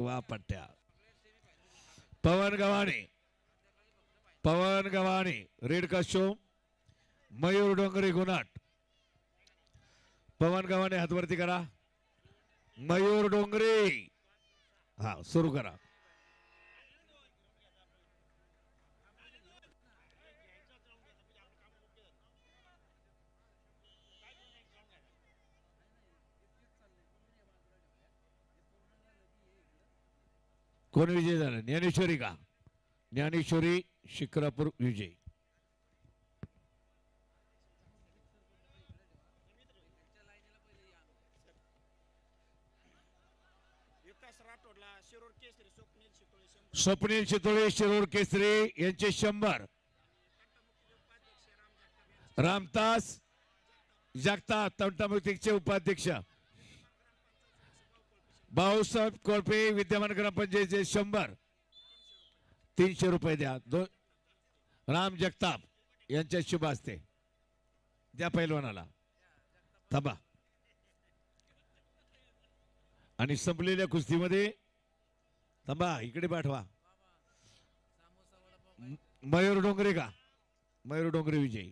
वा पट्ट्या पवन गव्हाणे. पवन Gavhane. Red custom Mayur Dongre Gunat Pawan Gavhane हातवरती करा. मयूर डोंगरे. हा सुरू करा. कोण विजय झाला? ज्ञानेश्वरी का? ज्ञानेश्वरी शिक्रापूर विजय. स्वप्नील शितोळे शिरोर केसरी यांचे शंभर. रामतास जगताप तंटामुक्तीचे उपाध्यक्ष. भाऊसाहेब कोळपे विद्यमान ग्रामपंचायतीचे शंभर. तीनशे रुपये द्या. दोन राम जगताप यांच्या शुभ असते द्या पैलवानाला. थांबा. आणि संपलेल्या कुस्तीमध्ये थांबा इकडे पाठवा. मयूर डोंगरे का? मयूर डोंगरे विजयी.